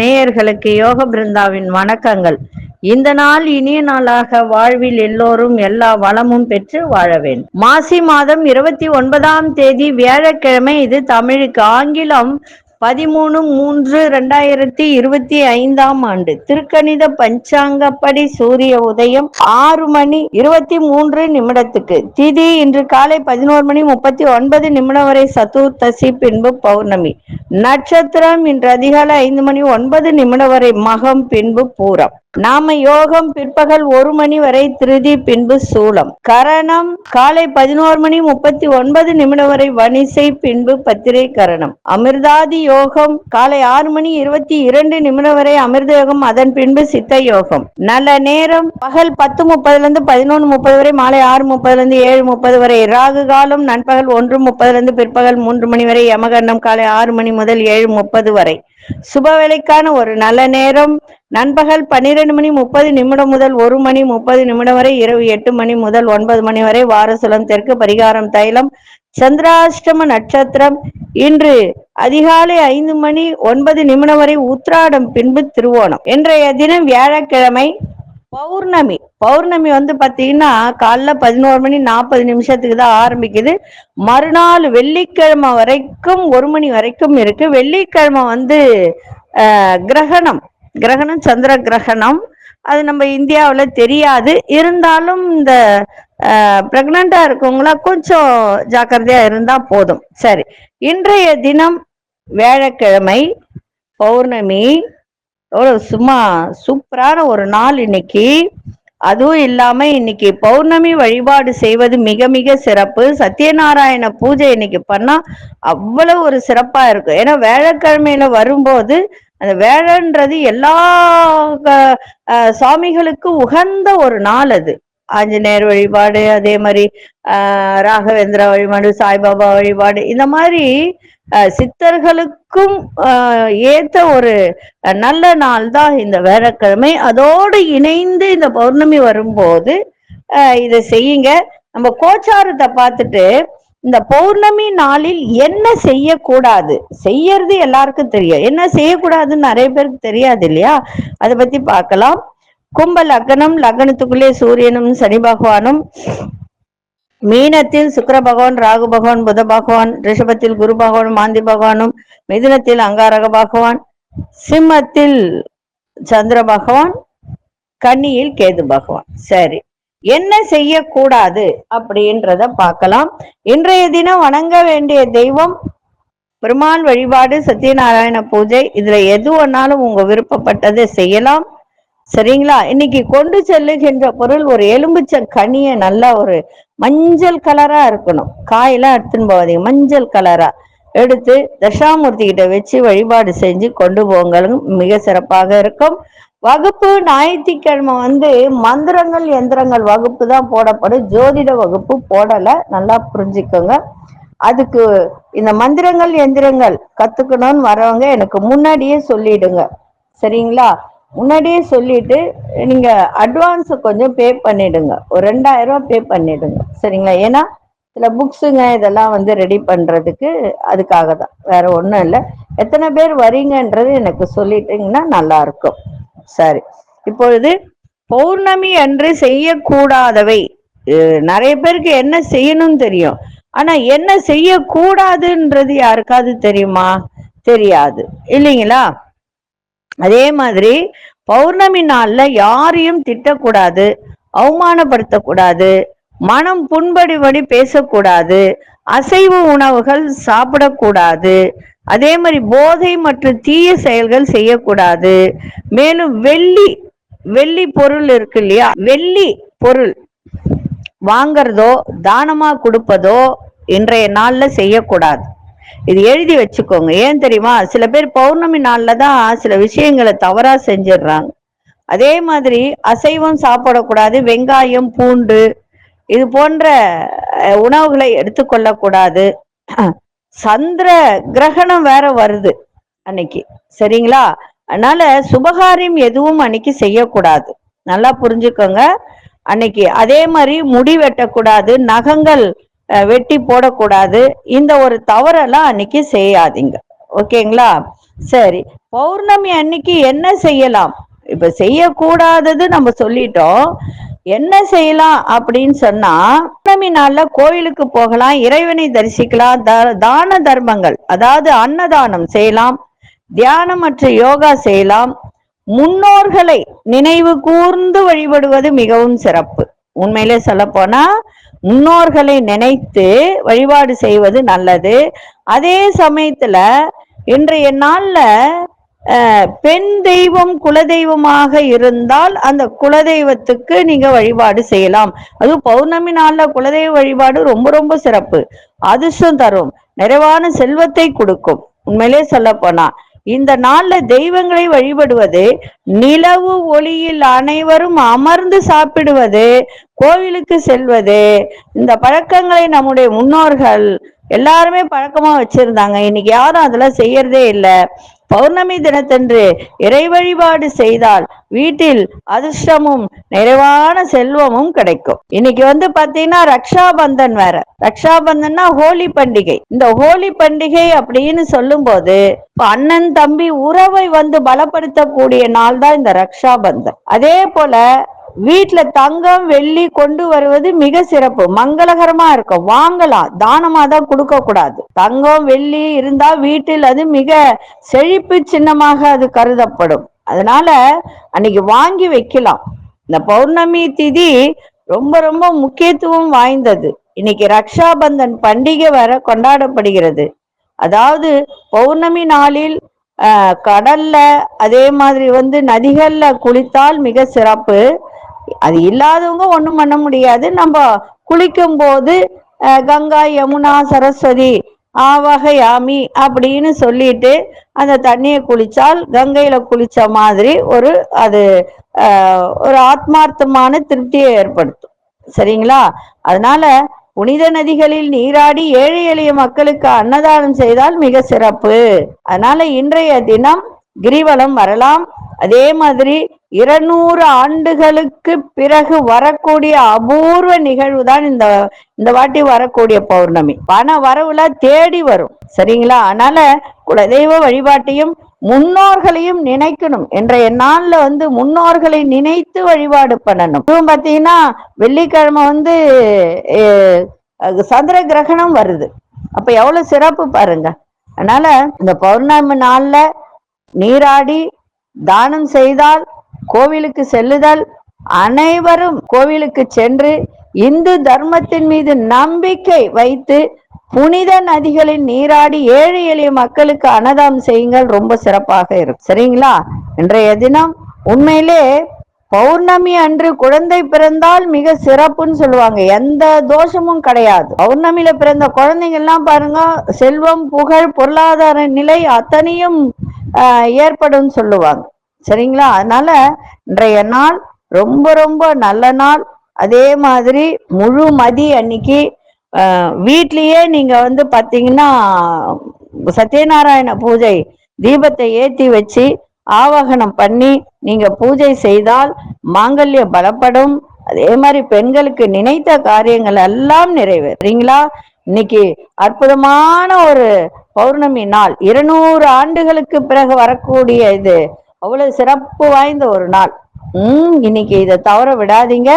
நேயர்களுக்கு யோக பிருந்தாவின் வணக்கங்கள். இந்த நாள் இனிய நாளாக வாழ்வில் எல்லோரும் எல்லா வளமும் பெற்று வாழ வேண்டும். மாசி மாதம் இருபத்தி ஒன்பதாம் தேதி வியாழக்கிழமை இது தமிழுக்கு ஆங்கிலம் பதிமூணு மூன்று ரெண்டாயிரத்தி இருபத்தி ஐந்தாம் ஆண்டு திருக்கணித பஞ்சாங்கப்படி சூரிய உதயம் ஆறு மணி இருபத்தி மூன்று நிமிடத்துக்கு. திதி இன்று காலை பதினோரு மணி முப்பத்தி ஒன்பது நிமிடம் வரை சதுர்த்தசி பின்பு பௌர்ணமி. நட்சத்திரம் இன்று அதிகாலை ஐந்து மணி ஒன்பது நிமிடம் வரை மகம் பின்பு பூரம். நாம யோகம் பிற்பகல் ஒரு மணி வரை திருதி பின்பு சூலம். கரணம் காலை பதினோரு மணி முப்பத்தி ஒன்பது நிமிடம் வரை வணிசை பின்பு பத்திரை கரணம். அமிர்தாதி யோகம் காலை ஆறு மணி இருபத்தி இரண்டு நிமிடம் வரை அமிர்த யோகம் அதன் பின்பு சித்த யோகம். நல்ல நேரம் பகல் பத்து முப்பதுல இருந்து பதினொன்று முப்பது வரை மாலை ஆறு முப்பதுல இருந்து ஏழு முப்பது வரை ராகு காலம் நண்பகல் ஒன்று முப்பதுல இருந்து பிற்பகல் மூன்று மணி வரை யமகண்டம் காலை ஆறு மணி முதல் ஏழு முப்பது வரை. சுபவேளைக்கான ஒரு நல்ல நேரம். நண்பகல் பன்னிரண்டு மணி முப்பது நிமிடம் முதல் ஒரு மணி முப்பது நிமிடம் வரை இரவு எட்டு மணி முதல் ஒன்பது மணி வரை வாரசுலம் தெற்கு பரிகாரம் தைலம். சந்திராஷ்டம நட்சத்திரம். இன்று அதிகாலை ஐந்து மணி ஒன்பது நிமிடம் வரை உத்ராடம் பின்பு திருவோணம். இன்றைய தினம் வியாழக்கிழமை பௌர்ணமி. பௌர்ணமி வந்து பாத்தீங்கன்னா காலைல பதினோரு மணி நாற்பது நிமிஷத்துக்கு தான் ஆரம்பிக்குது. மறுநாள் வெள்ளிக்கிழமை வரைக்கும் ஒரு மணி வரைக்கும் இருக்கு. வெள்ளிக்கிழமை வந்து கிரகணம். கிரகணம் சந்திர கிரகணம். அது நம்ம இந்தியாவில் தெரியாது. இருந்தாலும் இந்த பிரெக்னண்டா இருக்கவங்களா கொஞ்சம் ஜாக்கிரதையா இருந்தா போதும். சரி. இன்றைய தினம் வியாழக்கிழமை பௌர்ணமி எவ்வளவு சும்மா சூப்பரான ஒரு நாள் இன்னைக்கு. அதுவும் இல்லாம இன்னைக்கு பௌர்ணமி வழிபாடு செய்வது மிக மிக சிறப்பு. சத்யநாராயண பூஜை இன்னைக்கு பண்ணா அவ்வளவு ஒரு சிறப்பா இருக்கும். ஏன்னா வியாழக்கிழமையில வரும்போது அந்த வேழன்றது எல்லா சாமிகளுக்கும் உகந்த ஒரு நாள் அது. ஆஞ்சநேயர் வழிபாடு அதே மாதிரி ஆஹ் ராகவேந்திரா வழிபாடு சாய்பாபா வழிபாடு இந்த மாதிரி சித்தர்களுக்கும் ஆஹ் ஏத்த ஒரு நல்ல நாள் தான் இந்த வேறக்கிழமை. அதோடு இணைந்து இந்த பௌர்ணமி வரும்போது ஆஹ் இதை செய்யுங்க. நம்ம கோச்சாரத்தை பார்த்துட்டு இந்த பௌர்ணமி நாளில் என்ன செய்யக்கூடாது? செய்யறது எல்லாருக்கும் தெரியும். என்ன செய்யக்கூடாதுன்னு நிறைய பேருக்கு தெரியாது இல்லையா? அதை பத்தி பார்க்கலாம். கும்ப லக்னம் லக்னத்துக்குள்ளே சூரியனும் சனி பகவானும். மீனத்தில் சுக்கிர பகவான் ராகு பகவான் புத பகவான் ரிஷபத்தில் குரு பகவான் மாந்தி பகவானும் மிதுனத்தில் அங்காரக பகவான் சிம்மத்தில் சந்திர பகவான் கன்னியில் கேது பகவான். சரி. என்ன செய்யக்கூடாது அப்படின்றத பார்க்கலாம். இன்றைய தினம் வணங்க வேண்டிய தெய்வம் பெருமாள் வழிபாடு சத்யநாராயண பூஜை இதுல எது ஒன்னாலும் உங்க விருப்பப்பட்டதை செய்யலாம். சரிங்களா? இன்னைக்கு கொண்டு செல்லுகின்ற பொருள் ஒரு எலும்புச்ச கனிய நல்லா ஒரு மஞ்சள் கலரா இருக்கணும். காயெல்லாம் எடுத்துன்னு போகாதீங்க. மஞ்சள் கலரா எடுத்து தட்சாமூர்த்தி கிட்ட வச்சு வழிபாடு செஞ்சு கொண்டு போங்களும் மிக சிறப்பாக இருக்கும். வகுப்பு ஞாயிற்றுக்கிழமை வந்து மந்திரங்கள் எந்திரங்கள் வகுப்பு தான் போடப்படும். ஜோதிட வகுப்பு போடல. நல்லா புரிஞ்சுக்கோங்க. அதுக்கு இந்த மந்திரங்கள் எந்திரங்கள் கத்துக்கணும்னு வரவங்க எனக்கு முன்னாடியே சொல்லிடுங்க. சரிங்களா? முன்னாடியே சொல்லிட்டு நீங்க அட்வான்ஸ் கொஞ்சம் பே பண்ணிடுங்க. ஒரு ரெண்டாயிரம் ரூபா பே பண்ணிடுங்க. சரிங்களா? ஏன்னா சில புக்ஸுங்க இதெல்லாம் வந்து ரெடி பண்றதுக்கு அதுக்காக தான். வேற ஒன்றும் இல்லை. எத்தனை பேர் வரீங்கன்றது எனக்கு சொல்லிட்டீங்கன்னா நல்லா இருக்கும். சரி. இப்பொழுது பௌர்ணமி அன்று செய்யக்கூடாதவை. நிறைய பேருக்கு என்ன செய்யணும்னு தெரியும். ஆனா என்ன செய்யக்கூடாதுன்றது யாருக்காவது தெரியுமா? தெரியாது. இல்லைங்களா? அதே மாதிரி பௌர்ணமி நாள்ல யாரையும் திட்டக்கூடாது அவமானப்படுத்தக்கூடாது மனம் புண்படிபடி பேசக்கூடாது அசைவு உணவுகள் சாப்பிடக்கூடாது அதே மாதிரி போதை மற்றும் தீய செயல்கள் செய்யக்கூடாது. மேலும் வெள்ளி வெள்ளி பொருள் இருக்கு இல்லையா? வெள்ளி பொருள் வாங்கறதோ தானமா கொடுப்பதோ இன்றைய நாள்ல செய்யக்கூடாது. இது எழுதி வச்சுக்கோங்க. ஏன் தெரியுமா? சில பேர் பௌர்ணமி நாள்ல தான் சில விஷயங்களை தவறா செஞ்சிடுறாங்க. அதே மாதிரி அசைவம் சாப்பிடக்கூடாது வெங்காயம் பூண்டு இது போன்ற உணவுகளை உணவுகளை எடுத்துக்கொள்ளக்கூடாது. சந்திர கிரகணம் வேற வருது அன்னைக்கு. சரிங்களா? அதனால சுபகாரியம் எதுவும் அன்னைக்கு செய்யக்கூடாது. நல்லா புரிஞ்சுக்கோங்க. அன்னைக்கு அதே மாதிரி முடி வெட்டக்கூடாது நகங்கள் வெட்டி போடக்கூடாது. இந்த ஒரு தவறெல்லாம் அன்னைக்கு செய்யாதீங்க. ஓகேங்களா? சரி. பௌர்ணமி அன்னைக்கு என்ன செய்யலாம்? இப்ப செய்யக்கூடாதது நம்ம சொல்லிட்டோம். என்ன செய்யலாம் அப்படின்னு சொன்னா பௌர்ணமி நாள்ல கோயிலுக்கு போகலாம் இறைவனை தரிசிக்கலாம் த- தான தர்மங்கள் அதாவது அன்னதானம் செய்யலாம் தியானம் மற்றும் யோகா செய்யலாம். முன்னோர்களை நினைவு கூர்ந்து வழிபடுவது மிகவும் சிறப்பு. உண்மையிலே சொல்ல போனா முன்னோர்களை நினைத்து வழிபாடு செய்வது நல்லது. அதே சமயத்துல இன்றைய நாள்ல பெண் தெய்வம் குலதெய்வமாக இருந்தால் அந்த குலதெய்வத்துக்கு நீங்க வழிபாடு செய்யலாம். அதுவும் பௌர்ணமி நாள்ல குலதெய்வ வழிபாடு ரொம்ப ரொம்ப சிறப்பு. அதிர்ஷ்டம் தரும். நிறைவான செல்வத்தை கொடுக்கும். உண்மையிலே சொல்ல போனா இந்த நாள்ல தெய்வங்களை வழிபடுவது நிலவு ஒளியில் அனைவரும் அமர்ந்து சாப்பிடுவது கோவிலுக்கு செல்வது இந்த பழக்கங்களை நம்முடைய முன்னோர்கள் எல்லாருமே பழக்கமா வச்சிருந்தாங்க. இன்னைக்கு யாரும் அதெல்லாம் செய்யறதே இல்ல. பௌர்ணமி தினத்தன்று இறை வழிபாடு செய்தால் வீட்டில் அதிர்ஷ்டமும் நிறைவான செல்வமும் கிடைக்கும். இன்னைக்கு வந்து பாத்தீங்கன்னா ரக்ஷாபந்தன் வேற. ரக்ஷாபந்தன்னா ஹோலி பண்டிகை. இந்த ஹோலி பண்டிகை அப்படின்னு சொல்லும் போது அண்ணன் தம்பி உறவை வந்து பலப்படுத்தக்கூடிய நாள் தான் இந்த ரக்ஷாபந்தன். அதே போல வீட்டுல தங்கம் வெள்ளி கொண்டு வருவது மிக சிறப்பு. மங்களகரமா இருக்கும். வாங்கலாம் தானமா தான் கொடுக்க கூடாது. தங்கம் வெள்ளி இருந்தா வீட்டில் அது மிக செழிப்பு சின்னமாக அது கருதப்படும். அதனால அன்னைக்கு வாங்கி வைக்கலாம். இந்த பௌர்ணமி திதி ரொம்ப ரொம்ப முக்கியத்துவம் வாய்ந்தது. இன்னைக்கு ரக்ஷாபந்தன் பண்டிகை வர கொண்டாடப்படுகிறது. அதாவது பௌர்ணமி நாளில் கடல்ல அதே மாதிரி வந்து நதிகள்ல குளித்தால் மிக சிறப்பு. அது இல்லாதவங்க ஒண்ணும் பண்ண முடியாது. நம்ம குளிக்கும் போது கங்கா யமுனா சரஸ்வதி ஆவகயாமி அப்படின்னு சொல்லிட்டு அந்த தண்ணியை குளிச்சால் கங்கையில குளிச்ச மாதிரி ஒரு அது ஒரு ஆத்மார்த்தமான திருப்தியை ஏற்படுத்தும். சரிங்களா? அதனால புனித நதிகளில் நீராடி ஏழை எளிய மக்களுக்கு அன்னதானம் செய்தால் மிக சிறப்பு. அதனால இன்றைய தினம் கிரிவலம் வரலாம். அதே மாதிரி இருநூறு ஆண்டுகளுக்கு பிறகு வரக்கூடிய அபூர்வ நிகழ்வு தான் இந்த இந்த வாட்டி வரக்கூடிய பௌர்ணமி. பண வரவுல தேடி வரும். சரிங்களா? அதனால குலதெய்வ வழிபாட்டையும் முன்னோர்களையும் நினைக்கணும். என்ற நாள்ல வந்து முன்னோர்களை நினைத்து வழிபாடு பண்ணணும். இதுவும் பாத்தீங்கன்னா வெள்ளிக்கிழமை வந்து சந்திர கிரகணம் வருது. அப்ப எவ்வளவு சிறப்பு பாருங்க. அதனால இந்த பௌர்ணமி நாள்ல நீராடி தானம் செய்தால் கோவிலுக்கு செல்லுதல் அனைவரும் கோவிலுக்கு சென்று இந்து தர்மத்தின் மீது நம்பிக்கை வைத்து புனித நதிகளில் நீராடி ஏழை எளிய மக்களுக்கு அன்னதானம் செய்யுங்கள். ரொம்ப சிறப்பாக இருக்கும். சரிங்களா? இன்றைய தினம் உண்மையிலே பௌர்ணமி அன்று குழந்தை பிறந்தால் மிக சிறப்புன்னு சொல்லுவாங்க. எந்த தோஷமும் கிடையாது. பௌர்ணமியில பிறந்த குழந்தைங்க எல்லாம் பாருங்க செல்வம் புகழ் பொருளாதார நிலை அத்தனையும் ஏற்படும் சொல்லுவாங்க. சரிங்களா? அதனால இன்றைய நாள் ரொம்ப ரொம்ப நல்ல நாள். அதே மாதிரி முழு மதி அன்னைக்கு வீட்லேயே வீட்லயே நீங்க வந்து பாத்தீங்கன்னா சத்யநாராயண பூஜை தீபத்தை ஏத்தி வச்சு ஆவாகனம் பண்ணி நீங்க பூஜை செய்தால் மாங்கல்யம் பலப்படும். அதே மாதிரி பெண்களுக்கு நினைத்த காரியங்கள் எல்லாம் நிறைவேறீங்களா சரிங்களா? இன்னைக்கு அற்புதமான ஒரு பௌர்ணமி நாள் இருநூறு ஆண்டுகளுக்கு பிறகு வரக்கூடிய இது. அவ்வளவு சிறப்பு வாய்ந்த ஒரு நாள். உம் இன்னைக்கு இதை தவற விடாதீங்க.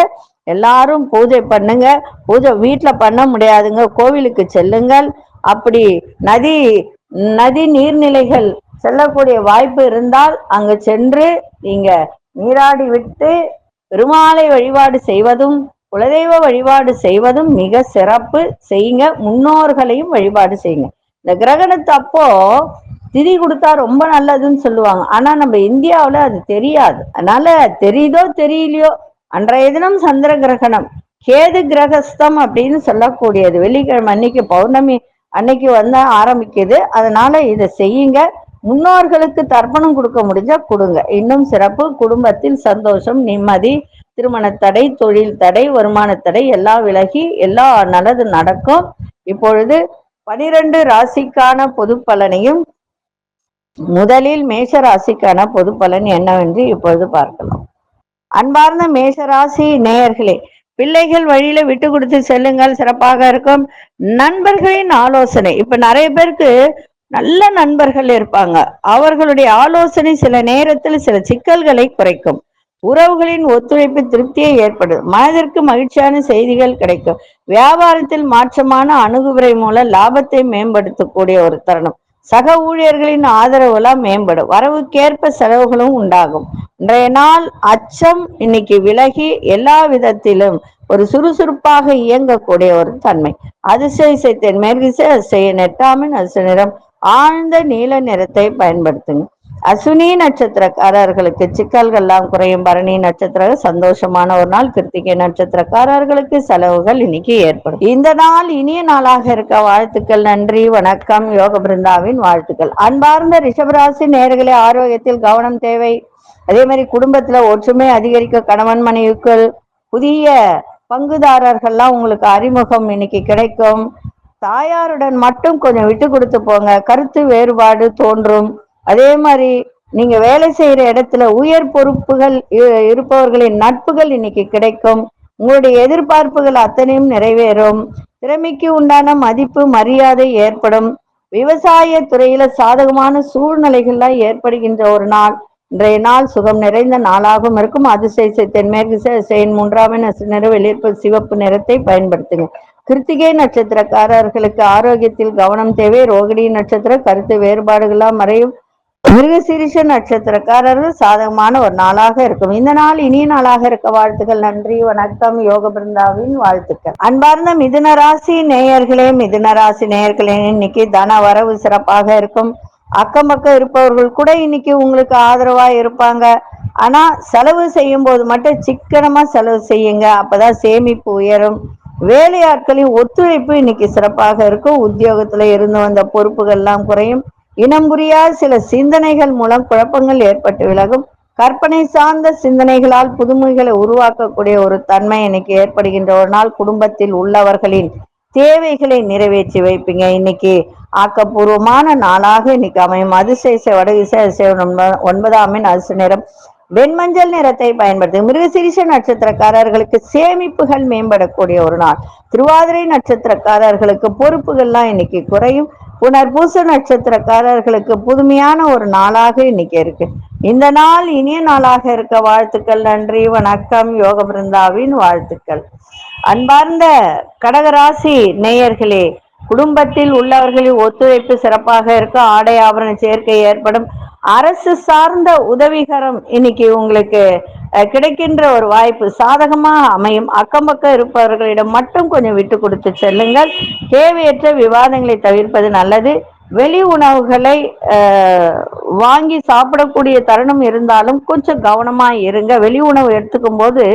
எல்லாரும் பூஜை பண்ணுங்க. பூஜை வீட்டுல பண்ண முடியாதுங்க. கோவிலுக்கு செல்லுங்கள். அப்படி நதி நதி நீர்நிலைகள் செல்லக்கூடிய வாய்ப்பு இருந்தால் அங்கு சென்று நீங்க நீராடி விட்டு பெருமாளை வழிபாடு செய்வதும் குலதெய்வ வழிபாடு செய்வதும் மிக சிறப்பு. செய்யுங்க. முன்னோர்களையும் வழிபாடு செய்யுங்க. இந்த கிரகணத்து அப்போ திதி கொடுத்தா ரொம்ப நல்லதுன்னு சொல்லுவாங்க. ஆனா நம்ம இந்தியாவில் அது தெரியாது. அதனால தெரியுதோ தெரியலையோ அன்றைய தினம் சந்திர கிரகணம் கேது கிரகஸ்தம் அப்படின்னு சொல்லக்கூடியது. வெள்ளிக்கிழமை அன்னைக்கு பௌர்ணமி அன்னைக்கு வந்து ஆரம்பிக்குது. அதனால இதை செய்யுங்க. முன்னோர்களுக்கு தர்ப்பணம் கொடுக்க முடிஞ்சா கொடுங்க. இன்னும் சிறப்பு குடும்பத்தில் சந்தோஷம் நிம்மதி திருமண தடை தொழில் தடை வருமான தடை எல்லாம் விலகி எல்லா நல்லது நடக்கும். இப்பொழுது பனிரெண்டு ராசிக்கான பொது பலனையும் முதலில் மேஷ ராசிக்கான பொது பலன் என்னவென்று இப்பொழுது பார்க்கலாம். அன்பார்ந்த மேஷராசி நேயர்களே பிள்ளைகள் வழியில விட்டு கொடுத்து செல்லுங்கள் சிறப்பாக இருக்கும். நண்பர்களின் ஆலோசனை. இப்ப நிறைய பேருக்கு நல்ல நண்பர்கள் இருப்பாங்க. அவர்களுடைய ஆலோசனை சில நேரத்தில் சில சிக்கல்களை குறைக்கும். உறவுகளின் ஒத்துழைப்பு திருப்தியை ஏற்படும் மனதிற்கு மகிழ்ச்சியான செய்திகள் கிடைக்கும். வியாபாரத்தில் மாற்றமான அணுகுமுறை மூலம் லாபத்தை மேம்படுத்தக்கூடிய ஒரு தருணம். சக ஊழியர்களின் ஆதரவுலாம் மேம்படும். வரவுக்கேற்ப செலவுகளும் உண்டாகும். இன்றைய நாள் அச்சம் இன்னைக்கு விலகி எல்லா விதத்திலும் ஒரு சுறுசுறுப்பாக இயங்கக்கூடிய ஒரு தன்மை. அதிசய மேற்கிசை மேற்கு நெட்டாமின் அசு நிறம் ஆழ்ந்த நீல நிறத்தை பயன்படுத்துங்க. அசுனி நட்சத்திரக்காரர்களுக்கு சிக்கல்கள்லாம் குறையும். பரணி நட்சத்திர சந்தோஷமான ஒரு நாள். கிருத்திகை நட்சத்திரக்காரர்களுக்கு செலவுகள் இன்னைக்கு ஏற்படும். இந்த நாள் இனிய நாளாக இருக்க வாழ்த்துக்கள் நன்றி வணக்கம். யோக பிருந்தாவின் வாழ்த்துக்கள். அன்பார்ந்த ரிஷபராசி நேர்களை ஆரோக்கியத்தில் கவனம் தேவை. அதே மாதிரி குடும்பத்துல ஒற்றுமை அதிகரிக்க கணவன் மனைவிக்குள் புதிய பங்குதாரர்கள்லாம் உங்களுக்கு அறிமுகம் இன்னைக்கு கிடைக்கும். தாயாருடன் மட்டும் கொஞ்சம் விட்டு கொடுத்து போங்க. கருத்து வேறுபாடு தோன்றும். அதே மாதிரி நீங்க வேலை செய்யற இடத்துல உயர் பொறுப்புகள் இருப்பவர்களின் நட்புகள் இன்னைக்கு கிடைக்கும். உங்களுடைய எதிர்பார்ப்புகள் அத்தனையும் நிறைவேறும். திறமைக்கு உண்டான மதிப்பு மரியாதை ஏற்படும். விவசாய துறையில சாதகமான சூழ்நிலைகள்லாம் ஏற்படுகின்ற ஒரு நாள். இன்றைய நாள் சுகம் நிறைந்த நாளாகவும் இருக்கும். அதிசய தென்மேற்கு செயன் மூன்றாம் நிற வெளியேற்பு சிவப்பு நிறத்தை பயன்படுத்துங்க கிருத்திகை நட்சத்திரக்காரர்களுக்கு ஆரோக்கியத்தில் கவனம் தேவை. ரோகிணி நட்சத்திர கருத்து வேறுபாடுகளாம் மறையும். மிருகசீரிஷ நட்சத்திரக்காரர்கள் சாதகமான ஒரு நாளாக இருக்கும். இந்த நாள் இனிய நாளாக இருக்க வாழ்த்துக்கள் நன்றி வணக்கம் யோக பிருந்தாவின் வாழ்த்துக்கள். அன்பார்ந்த மிதுன ராசி நேயர்களே மிதுன ராசி நேயர்களே இன்னைக்கு தன வரவு சிறப்பாக இருக்கும். அக்கம் பக்கம் இருப்பவர்கள் கூட இன்னைக்கு உங்களுக்கு ஆதரவா இருப்பாங்க. ஆனா செலவு செய்யும் போது மட்டும் சிக்கனமா செலவு செய்யுங்க. அப்பதான் சேமிப்பு உயரும். வேலையாட்களின் ஒத்துழைப்பு இன்னைக்கு சிறப்பாக இருக்கும். உத்தியோகத்துல இருந்து வந்த பொறுப்புகள் எல்லாம் குறையும். இனம் புரியாத சில சிந்தனைகள் மூலம் குழப்பங்கள் ஏற்பட்டு விலகும். கற்பனை சார்ந்த சிந்தனைகளால் புதுமைகளை உருவாக்கக்கூடிய ஒரு தன்மை இன்னைக்கு ஏற்படுகின்ற ஒரு நாள் குடும்பத்தில் உள்ளவர்களின் தேவைகளை நிறைவேற்றி வைப்பீங்க. இன்னைக்கு ஆக்கப்பூர்வமான நாளாக இன்னைக்கு அமையும். அதிசய வடகிசை ஒன்பதாம் அரசு நிறம் வெண்மஞ்சள் நிறத்தை பயன்படுத்தி மிருகசிரிச நட்சத்திரக்காரர்களுக்கு சேமிப்புகள் மேம்படக்கூடிய ஒரு நாள். திருவாதிரை நட்சத்திரக்காரர்களுக்கு பொறுப்புகள்லாம் இன்னைக்கு குறையும். புனர்பூச நட்சத்திரக்காரர்களுக்கு புதுமையான ஒரு நாளாக இன்னைக்கு இருக்கு. இந்த நாள் இனிய நாளாக இருக்க வாழ்த்துக்கள் நன்றி வணக்கம் யோக பிருந்தாவின் வாழ்த்துக்கள். அன்பார்ந்த கடகராசி நேயர்களே குடும்பத்தில் உள்ளவர்களின் ஒத்துழைப்பு சிறப்பாக இருக்க ஆடை ஆபரண சேர்க்கை ஏற்படும் அரசு சார்ந்த உதவிகரம் இன்னைக்கு உங்களுக்கு கிடைக்கின்ற ஒரு வாய்ப்பு சாதகமாக அமையும். அக்கம் பக்கம் இருப்பவர்களிடம் மட்டும் கொஞ்சம் விட்டு கொடுத்து செல்லுங்கள். தேவையற்ற விவாதங்களை தவிர்ப்பது நல்லது. வெளி உணவுகளை வாங்கி சாப்பிடக்கூடிய தருணம் இருந்தாலும் கொஞ்சம் கவனமா இருங்க. வெளி உணவு எடுத்துக்கும் போது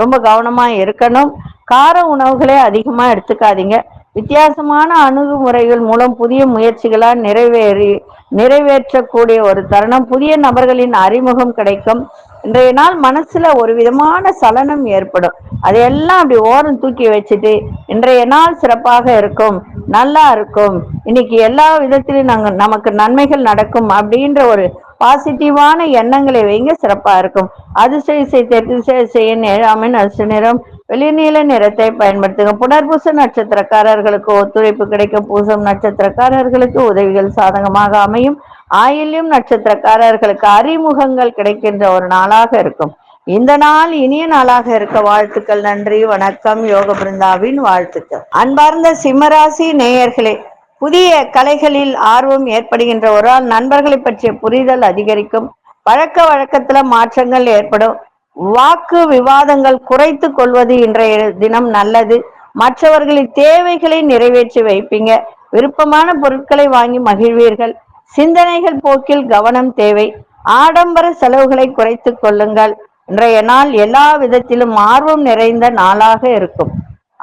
ரொம்ப கவனமா இருக்கணும். கார உணவுகளை அதிகமா எடுத்துக்காதீங்க. வித்தியாசமான அணுகுமுறைகள் மூலம் புதிய முயற்சிகளால் நிறைவேறி நிறைவேற்றக்கூடிய ஒரு தருணம் புதிய நபர்களின் அறிமுகம் கிடைக்கும். இன்றைய நாள் மனசுல ஒரு விதமான சலனம் ஏற்படும். அதையெல்லாம் அப்படி ஓரம் தூக்கி வச்சுட்டு இன்றைய நாள் சிறப்பாக இருக்கும் நல்லா இருக்கும். இன்னைக்கு எல்லா விதத்திலும் நாங்க நமக்கு நன்மைகள் நடக்கும் அப்படின்ற ஒரு பாசிட்டிவான எண்ணங்களை வைங்க சிறப்பா இருக்கும். அதிசய தெற்கு செய்ய ஏழாமின் அசு நிறம் வெளிநீல நிறத்தை பயன்படுத்துங்க. புனர்பூச நட்சத்திரக்காரர்களுக்கு ஒத்துழைப்பு கிடைக்கும். பூசம் நட்சத்திரக்காரர்களுக்கு உதவிகள் சாதகமாக அமையும். ஆயில்யம் நட்சத்திரக்காரர்களுக்கு அறிமுகங்கள் கிடைக்கின்ற ஒரு நாளாக இருக்கும். இந்த நாள் இனிய நாளாக இருக்க வாழ்த்துக்கள் நன்றி வணக்கம் யோக பிருந்தாவின் வாழ்த்துக்கள். அன்பார்ந்த சிம்மராசி நேயர்களே புதிய கலைகளில் ஆர்வம் ஏற்படுகின்ற ஒரு ஆள் நண்பர்களை பற்றிய புரிதல் அதிகரிக்கும். பழக்க வழக்கத்துல மாற்றங்கள் ஏற்படும். வாக்கு விவாதங்கள் குறைத்து கொள்வது இன்றைய தினம் நல்லது. மற்றவர்களின் தேவைகளை நிறைவேற்றி வைப்பீங்க. விருப்பமான பொருட்களை வாங்கி மகிழ்வீர்கள். சிந்தனைகள் போக்கில் கவனம் தேவை. ஆடம்பர செலவுகளை குறைத்து கொள்ளுங்கள். இன்றைய நாள் எல்லா விதத்திலும் ஆர்வம் நிறைந்த நாளாக இருக்கும்.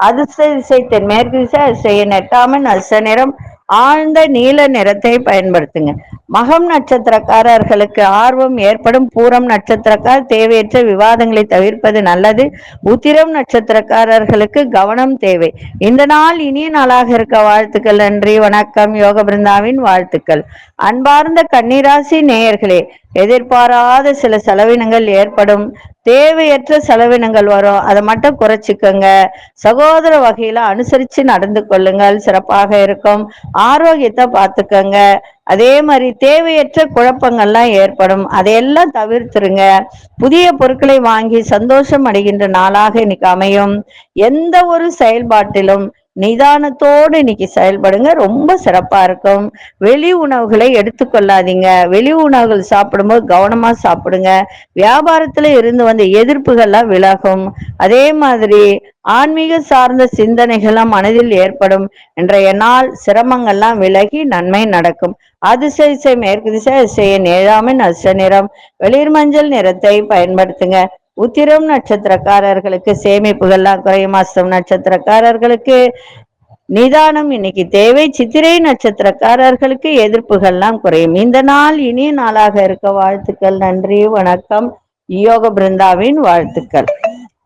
அதிசய தென் மேற்கு திசை நெட்டாமன் அச நிறம் ஆழ்ந்த நீல நிறத்தை பயன்படுத்துங்க. மகம் நட்சத்திரக்காரர்களுக்கு ஆர்வம் ஏற்படும் பூரம் நட்சத்திரக்கார் தேவையற்ற விவாதங்களை தவிர்ப்பது நல்லது. உத்திரம் நட்சத்திரக்காரர்களுக்கு கவனம் தேவை. இந்த நாள் இனிய நாளாக இருக்க வாழ்த்துக்கள் நன்றி வணக்கம். யோக பிருந்தாவின் வாழ்த்துக்கள். அன்பார்ந்த கன்னிராசி நேயர்களே எதிர்பாராத சில செலவினங்கள் ஏற்படும். தேவையற்ற செலவினங்கள் வரும். அதை மட்டும் குறைச்சிக்கோங்க. சகோதர வகையில அனுசரிச்சு நடந்து கொள்ளுங்கள். சிறப்பாக இருக்கும். ஆரோக்கியத்தை பார்த்துக்கோங்க. அதே மாதிரி தேவையற்ற குழப்பங்கள்லாம் ஏற்படும். அதையெல்லாம் தவிர்த்துருங்க. புதிய பொருட்களை வாங்கி சந்தோஷம் அடைகின்ற நாளாக இன்னைக்கு அமையும். எந்த ஒரு செயல்பாட்டிலும் நிதானத்தோடு இன்னைக்கு செயல்படுங்க. ரொம்ப சிறப்பா இருக்கும். வெளி உணவுகளை எடுத்துக்கொள்ளாதீங்க. வெளி உணவுகள் சாப்பிடும்போது கவனமா சாப்பிடுங்க. வியாபாரத்துல இருந்து வந்த எதிர்ப்புகள்லாம் விலகும். அதே மாதிரி ஆன்மீக சார்ந்த சிந்தனைகள்லாம் மனதில் ஏற்படும். இன்றைய நாள் சிரமங்கள்லாம் விலகி நன்மை நடக்கும். அதிசய மேற்கு திசை அதிசய ஏழாமின் அச நிறம். வெளிர் மஞ்சள் நிறத்தை பயன்படுத்துங்க. உத்திரம் நட்சத்திரக்காரர்களுக்கு சேமிப்புகள்லாம் குறையும். அஸ்தம் நட்சத்திரக்காரர்களுக்கு நிதானம் இன்னைக்கு தேவை சித்திரை நட்சத்திரக்காரர்களுக்கு எதிர்ப்புகள்லாம் குறையும். இந்த நாள் இனிய நாளாக இருக்க வாழ்த்துக்கள் நன்றி வணக்கம். யோக பிருந்தாவின் வாழ்த்துக்கள்.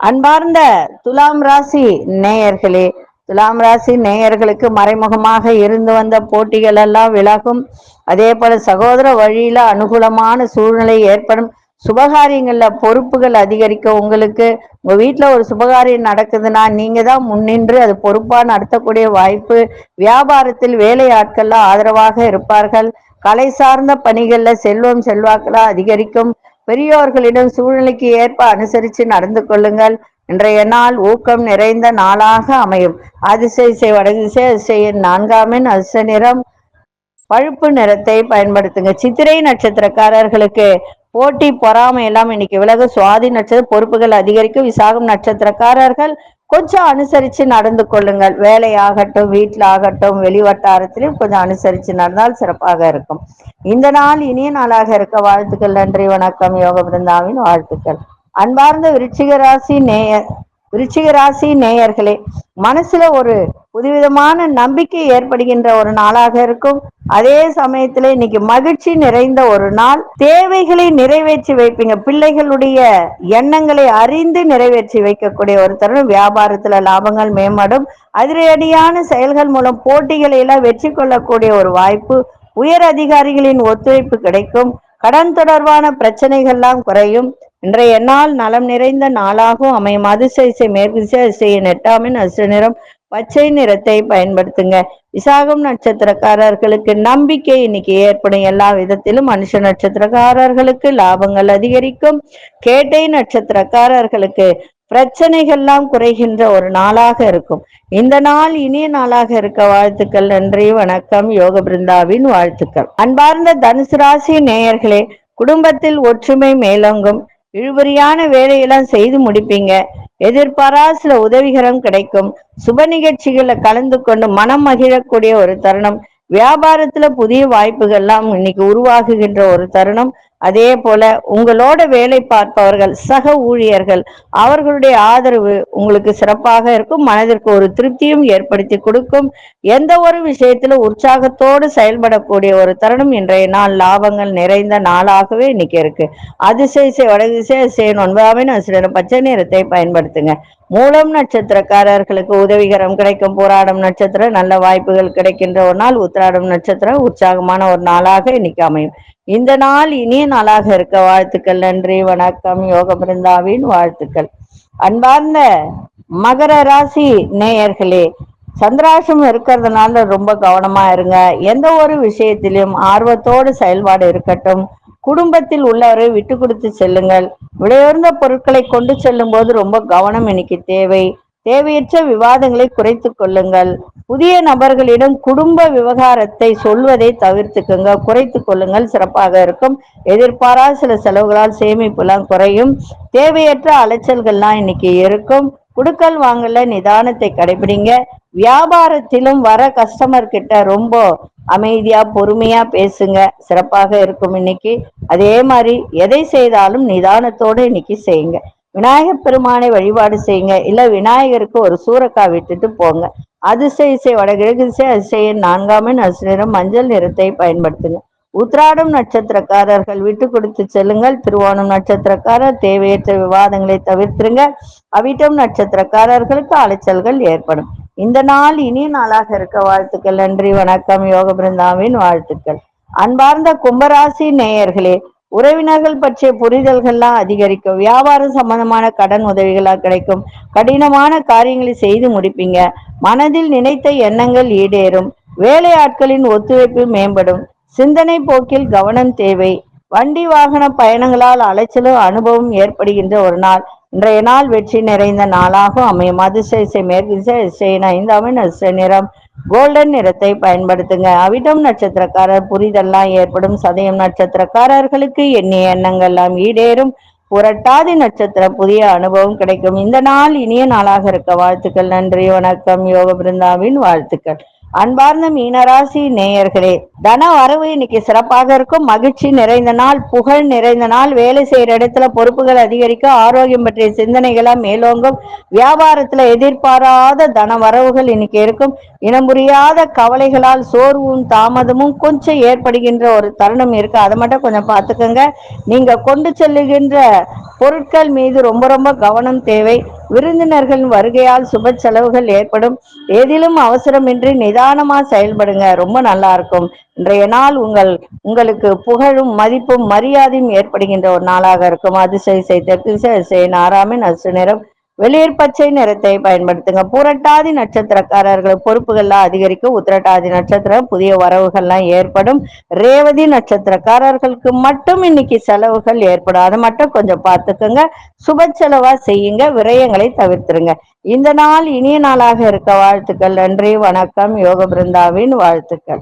அன்பார்ந்த துலாம் ராசி நேயர்களே துலாம் ராசி நேயர்களுக்கு மறைமுகமாக இருந்து வந்த போட்டிகள் எல்லாம் விலகும். அதே போல சகோதர வழியில அனுகூலமான சூழ்நிலை ஏற்படும். சுபகாரியங்கள்ல பொறுப்புகள் அதிகரிக்க உங்களுக்கு உங்க வீட்டுல ஒரு சுபகாரியம் நடக்குதுன்னா நீங்க தான் முன்னின்று அது பொறுப்பா நடத்தக்கூடிய வாய்ப்பு. வியாபாரத்தில் வேலை ஆட்கள்லாம் ஆதரவாக இருப்பார்கள். கலை சார்ந்த பணிகள்ல செல்வம் செல்வாக்கெல்லாம் அதிகரிக்கும். பெரியோர்களிடம் சூழ்நிலைக்கு ஏற்ப அனுசரித்து நடந்து கொள்ளுங்கள். இன்றைய நாள் ஊக்கம் நிறைந்த நாளாக அமையும். அதிசய வடதிசை அதிசய நான்காமின் அதிசய நிறம். பழுப்பு நிறத்தை பயன்படுத்துங்க. சித்திரை நட்சத்திரக்காரர்களுக்கு போட்டி பொறாமை எல்லாம் இன்னைக்கு விலக. சுவாதி நட்சத்திர பொறுப்புகள் அதிகரிக்கும். விசாகம் நட்சத்திரக்காரர்கள் கொஞ்சம் அனுசரிச்சு நடந்து கொள்ளுங்கள். வேலையாகட்டும் வீட்டில் ஆகட்டும் வெளி வட்டாரத்திலும் கொஞ்சம் அனுசரிச்சு நடந்தால் சிறப்பாக இருக்கும். இந்த நாள் இனிய நாளாக இருக்க வாழ்த்துக்கள் நன்றி வணக்கம். யோக பிருந்தாவின் வாழ்த்துக்கள். அன்பார்ந்த விருச்சிக ராசி நேய விருச்சிக ராசி நேயர்களே மனசுல ஒரு புதுவிதமான நம்பிக்கை ஏற்படுகின்ற ஒரு நாளாக இருக்கும். அதே சமயத்துல இன்னைக்கு மகிழ்ச்சி நிறைந்த ஒரு நாள். தேவைகளை நிறைவேற்றி வைப்பீங்க. பிள்ளைகளுடைய எண்ணங்களை அறிந்து நிறைவேற்றி வைக்கக்கூடிய ஒரு தருணம் வியாபாரத்துல லாபங்கள் மேம்படும். அதிரடியான செயல்கள் மூலம் போட்டிகளை எல்லாம் வெற்றி கொள்ளக்கூடிய ஒரு வாய்ப்பு உயர் அதிகாரிகளின் ஒத்துழைப்பு கிடைக்கும். கடன் தொடர்பான பிரச்சனைகள்லாம் குறையும். இன்றைய நாள் நலம் நிறைந்த நாளாகவும் அமையும். அதிசய மேற்கு திசை நெட்டாமின் அசு நிறம் பச்சை நிறத்தை பயன்படுத்துங்க. விசாகம் நட்சத்திரக்காரர்களுக்கு நம்பிக்கை இன்னைக்கு ஏற்படும். எல்லா விதத்திலும் மனுஷ நட்சத்திரக்காரர்களுக்கு லாபங்கள் அதிகரிக்கும். கேட்டை நட்சத்திரக்காரர்களுக்கு பிரச்சனைகள்லாம் குறைகின்ற ஒரு நாளாக இருக்கும். இந்த நாள் இனிய நாளாக இருக்க வாழ்த்துக்கள் நன்றி வணக்கம். யோக பிருந்தாவின் வாழ்த்துக்கள். அன்பார்ந்த தனுசு ராசி நேயர்களே குடும்பத்தில் ஒற்றுமை மேலோங்கும். இழுபறியான வேலையெல்லாம் செய்து முடிப்பீங்க. எதிர்பாரா சில உதவிகரம் கிடைக்கும். சுப நிகழ்ச்சிகள்ல கலந்து கொண்டு மனம் மகிழக்கூடிய ஒரு தருணம். வியாபாரத்துல புதிய வாய்ப்புகள்லாம் இன்னைக்கு உருவாகுகின்ற ஒரு தருணம். அதே போல உங்களோட வேலை பார்ப்பவர்கள் சக ஊழியர்கள் அவர்களுடைய ஆதரவு உங்களுக்கு சிறப்பாக இருக்கும். மனதிற்கு ஒரு திருப்தியும் ஏற்படுத்தி கொடுக்கும். எந்த ஒரு விஷயத்திலும் உற்சாகத்தோடு செயல்படக்கூடிய ஒரு தருணம் இன்றைய நாள் லாபங்கள் நிறைந்த நாளாகவே இன்னைக்கு இருக்கு. அதிசய வடதிசை அதிசயம் ஒன்பதாவின் சில பச்சை நிறத்தை பயன்படுத்துங்க. மூலம் நட்சத்திரக்காரர்களுக்கு உதவிகரம் கிடைக்கும். போராடும் நட்சத்திரம் நல்ல வாய்ப்புகள் கிடைக்கின்ற ஒரு நாள். உத்திராடம் நட்சத்திரம் உற்சாகமான ஒரு நாளாக இன்னைக்கு அமையும். இந்த நாள் இனிய நாளாக இருக்க வாழ்த்துக்கள் நன்றி வணக்கம் யோக பிருந்தாவின் வாழ்த்துக்கள். அன்பார்ந்த மகர ராசி நேயர்களே சந்திராசம் இருக்கிறதுனால ரொம்ப கவனமா இருங்க. எந்த ஒரு விஷயத்திலும் ஆர்வத்தோடு செயல்பாடு இருக்கட்டும். குடும்பத்தில் உள்ளவரை விட்டு கொடுத்து செல்லுங்கள். விலையுயர்ந்த பொருட்களை கொண்டு செல்லும் போது ரொம்ப கவனம் இன்னைக்கு தேவை. தேவையற்ற விவாதங்களை குறைத்து கொள்ளுங்கள். புதிய நபர்களிடம் குடும்ப விவகாரத்தை சொல்வதை தவிர்த்துக்குங்க. குறைத்து கொள்ளுங்கள். சிறப்பாக இருக்கும். எதிர்பாரா சில செலவுகளால் சேமிப்புலாம் குறையும். தேவையற்ற அலைச்சல்கள்லாம் இன்னைக்கு இருக்கும். குடுக்கல் வாங்கல நிதானத்தை கடைபிடிங்க. வியாபாரத்திலும் வர கஸ்டமர் கிட்ட ரொம்ப அமைதியா பொறுமையா பேசுங்க. சிறப்பாக இருக்கும் இன்னைக்கு. அதே மாதிரி எதை செய்தாலும் நிதானத்தோடு இன்னைக்கு செய்யுங்க. விநாயகர் பெருமானை வழிபாடு செய்யுங்க. இல்ல விநாயகருக்கு ஒரு சூறக்காய் விட்டுட்டு போங்க. அதிசய இசை வடகிழக்கு இசை அதிசய நான்காமின் அசுரம் மஞ்சள் நிறத்தை பயன்படுத்துங்க. உத்ராடம் நட்சத்திரக்காரர்கள் விட்டு கொடுத்து செல்லுங்கள். திருவோணம் நட்சத்திரக்காரர் தேவையற்ற விவாதங்களை தவிர்த்துருங்க. அவிட்டம் நட்சத்திரக்காரர்களுக்கு அலைச்சல்கள் ஏற்படும். இந்த நாள் இனிய நாளாக இருக்க வாழ்த்துக்கள். நன்றி வணக்கம். யோக பிருந்தாவின் வாழ்த்துக்கள். அன்பார்ந்த கும்பராசி நேயர்களே உறவினர்கள் பற்றிய புரிதல்கள்லாம் அதிகரிக்கும். வியாபாரம் சம்பந்தமான கடன் உதவிகளாக கிடைக்கும். கடினமான காரியங்களை செய்து முடிப்பீங்க. மனதில் நினைத்த எண்ணங்கள் ஈடேறும். வேலையாட்களின் ஒத்துழைப்பு மேம்படும். சிந்தனை போக்கில் கவனம் தேவை. வண்டி வாகன பயணங்களால் அலைச்சலும் அனுபவம் ஏற்படுகின்ற ஒரு நாள். இன்றைய நாள் வெற்றி நிறைந்த நாளாகவும் அமையும். அதிசய மேற்கு திசை ஐந்தாம் நிறம். கோல்டன் நிறத்தை பயன்படுத்துங்க. அவிடம் நட்சத்திரக்காரர் புரிதெல்லாம் ஏற்படும். சதயம் நட்சத்திரக்காரர்களுக்கு எண்ணிய எண்ணங்கள் எல்லாம் ஈடேறும். புரட்டாதி நட்சத்திரம் புதிய அனுபவம் கிடைக்கும். இந்த நாள் இனிய நாளாக இருக்க. வாழ்த்துக்கள் நன்றி வணக்கம். யோக பிருந்தாவின் வாழ்த்துக்கள். அன்பார்ந்த மீனராசி நேயர்களே தன வரவு இன்னைக்கு சிறப்பாக இருக்கும். மகிழ்ச்சி நிறைந்த நாள் புகழ் நிறைந்த நாள் வேலை செய்யற இடத்துல பொறுப்புகள் அதிகரிக்கும் ஆரோக்கியம் பற்றிய சிந்தனைகளா மேலோங்கும். வியாபாரத்துல எதிர்பாராத தன வரவுகள் இன்னைக்கு இருக்கும். இனம் புரியாத கவலைகளால் சோர்வும் தாமதமும் கொஞ்சம் ஏற்படுகின்ற ஒரு தருணம் இருக்கு. அதை மட்டும் கொஞ்சம் பார்த்துக்கோங்க. நீங்க கொண்டு செல்லுகின்ற பொருட்கள் மீது ரொம்ப ரொம்ப கவனம் தேவை. விருந்தினர்களின் வருகையால் சுப செலவுகள் ஏற்படும். ஏதிலும் அவசரமின்றி நிதானமா செயல்படுங்க. ரொம்ப நல்லா இருக்கும். இன்றைய நாள் உங்கள் உங்களுக்கு புகழும் மதிப்பும் மரியாதையும் ஏற்படுகின்ற ஒரு நாளாக இருக்கும். அதிசய தெற்கு திசை நாராமின் அசு நிறம் வெளிர் பச்சை நிறத்தை பயன்படுத்துங்க. புரட்டாதி நட்சத்திரக்காரர்கள் பொறுப்புகள்லாம் அதிகரிக்கும். உத்திரட்டாதி நட்சத்திரம் புதிய வரவுகள்லாம் ஏற்படும். ரேவதி நட்சத்திரக்காரர்களுக்கு மட்டும் இன்னைக்கு செலவுகள் ஏற்படும். அதை மட்டும் கொஞ்சம் பார்த்துக்கோங்க. சுப செலவா செய்யுங்க. விரயங்களை தவிர்த்துருங்க. இந்த நாள் இனிய நாளாக இருக்க வாழ்த்துக்கள். நன்றி வணக்கம். யோக பிருந்தாவின் வாழ்த்துக்கள்.